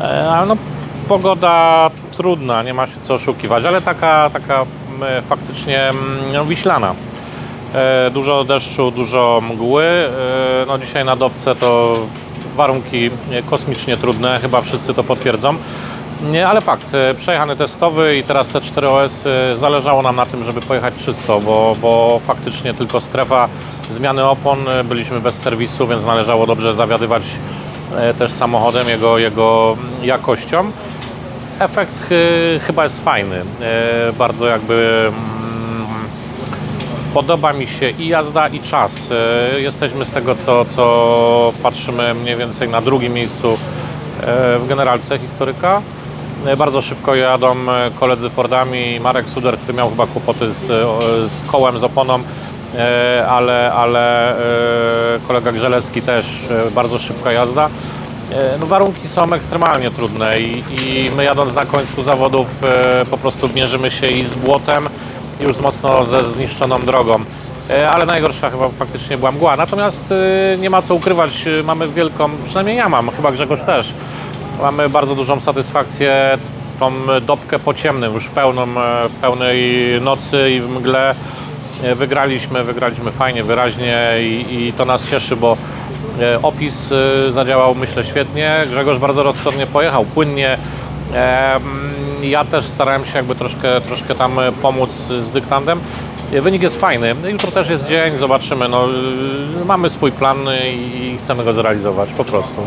E, Ale no, pogoda trudna, nie ma się co oszukiwać, ale taka, taka mm, faktycznie mm, no, wiślana. E, Dużo deszczu, dużo mgły. E, No dzisiaj na Dobce to warunki e, kosmicznie trudne, chyba wszyscy to potwierdzą. Nie, ale fakt, e, przejechany testowy i teraz te 4OS e, zależało nam na tym, żeby pojechać czysto, bo, bo faktycznie tylko strefa zmiany opon, e, byliśmy bez serwisu, więc należało dobrze zawiadywać e, też samochodem, jego, jego jakością. Efekt e, chyba jest fajny, e, bardzo jakby mm, Podoba mi się i jazda, i czas. E, Jesteśmy z tego, co, co patrzymy mniej więcej na drugim miejscu e, w generalce historyka. E, Bardzo szybko jadą e, koledzy Fordami. Marek Suder, który miał chyba kłopoty z, e, z kołem, z oponą, e, ale, ale e, kolega Grzelecki też e, bardzo szybka jazda. E, No, warunki są ekstremalnie trudne i, i my jadąc na końcu zawodów e, po prostu mierzymy się i z błotem, już mocno ze zniszczoną drogą. E, Ale najgorsza chyba faktycznie była mgła. Natomiast e, nie ma co ukrywać, e, mamy wielką, przynajmniej ja mam, chyba Grzegorz też, mamy bardzo dużą satysfakcję tą dobkę po ciemnym, już pełną, e, pełnej nocy i w mgle E, Wygraliśmy, wygraliśmy fajnie, wyraźnie i, i to nas cieszy, bo e, opis e, zadziałał myślę świetnie. Grzegorz bardzo rozsądnie pojechał, płynnie. E, Ja też starałem się jakby troszkę, troszkę tam e, pomóc z dyktantem. E, Wynik jest fajny. Jutro też jest dzień, zobaczymy. No, e, mamy swój plan i chcemy go zrealizować po prostu.